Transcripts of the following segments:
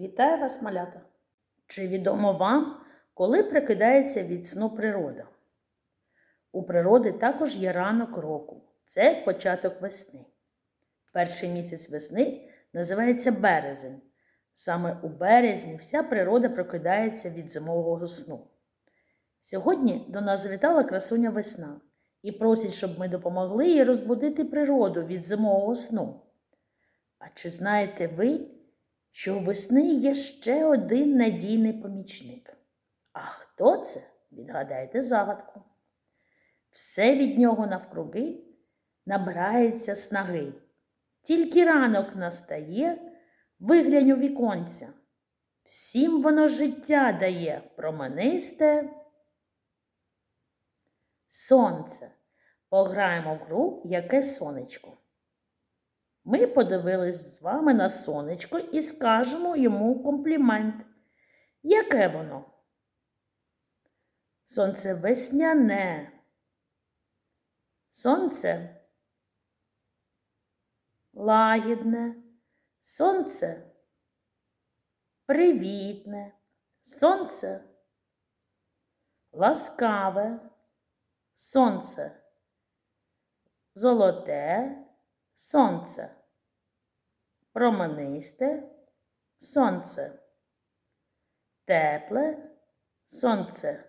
Вітаю вас, малята! Чи відомо вам, коли прикидається від сну природа? У природи також є ранок року. Це початок весни. Перший місяць весни називається березень. Саме у березні вся природа прокидається від зимового сну. Сьогодні до нас завітала красуня весна і просить, щоб ми допомогли їй розбудити природу від зимового сну. А чи знаєте ви, що весни є ще один надійний помічник? А хто це? Відгадайте загадку. Все від нього навкруги набирається снаги. Тільки ранок настає, виглянь у віконця. Всім воно життя дає променисте сонце. Пограємо в гру Яке сонечко. Ми подивились з вами на сонечко і скажемо йому комплімент. Яке воно? Сонце весняне. Сонце лагідне, сонце привітне, сонце ласкаве, сонце золоте, сонце променисте, сонце тепле, сонце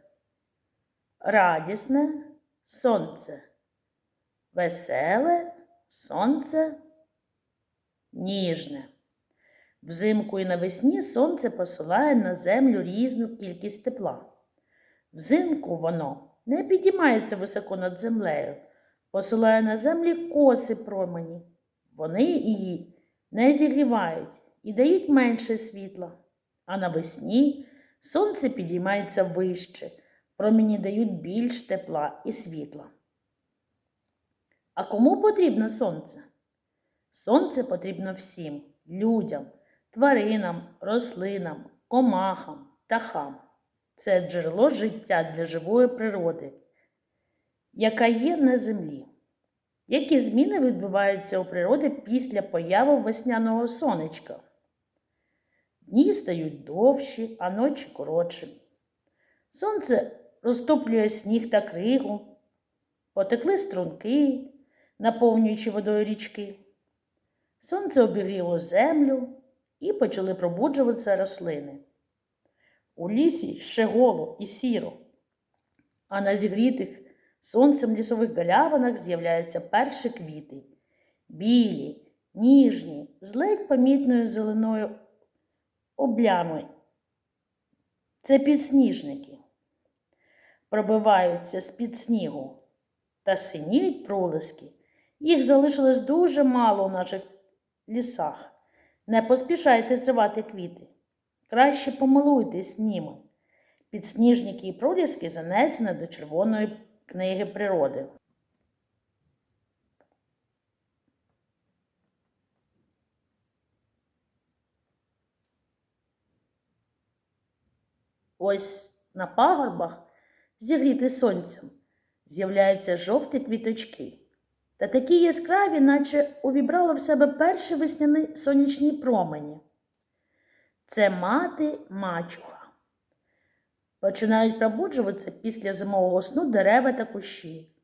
радісне, сонце веселе, сонце ніжне. Взимку і навесні сонце посилає на землю різну кількість тепла. Взимку воно не підіймається високо над землею, посилає на землі коси промені. Вони її не зігрівають і дають менше світла. А навесні сонце підіймається вище, промені дають більш тепла і світла. А кому потрібно сонце? Сонце потрібно всім людям, тваринам, рослинам, комахам, птахам. Це джерело життя для живої природи, яка є на землі. Які зміни відбуваються у природі після появи весняного сонечка? Дні стають довші, а ночі коротші. Сонце розтоплює сніг та кригу, потекли струнки, наповнюючи водою річки. Сонце обігріло землю і почали пробуджуватися рослини. У лісі ще голо і сіро, а на зігрітих сонцем лісових галявинах з'являються перші квіти білі, ніжні, з ледь помітною зеленою облямою. Це підсніжники. Пробиваються з-під снігу та синіють пролиски. Їх залишилось дуже мало у наших лісах. Не поспішайте зривати квіти. Краще помилуйтесь ними. Підсніжники і проліски занесені до Червоної книги природи. Ось на пагорбах, зігріти сонцем, з'являються жовті квіточки. Та такі яскраві, наче увібрало в себе перші весняні сонячні промені. Це мати мачуха. Починають пробуджуватися після зимового сну дерева та кущі.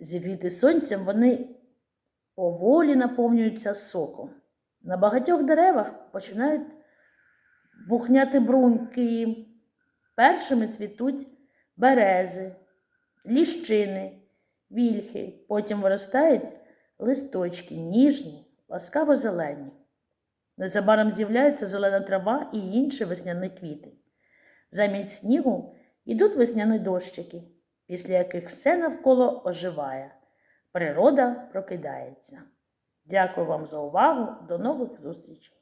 Зігріти сонцем вони поволі наповнюються соком. На багатьох деревах починають бухняти бруньки. Першими цвітуть берези, ліщини, вільхи, потім виростають листочки, ніжні, ласкаво зелені. Незабаром з'являється зелена трава і інші весняні квіти. Замість снігу йдуть весняні дощики, після яких все навколо оживає. Природа прокидається. Дякую вам за увагу. До нових зустрічей!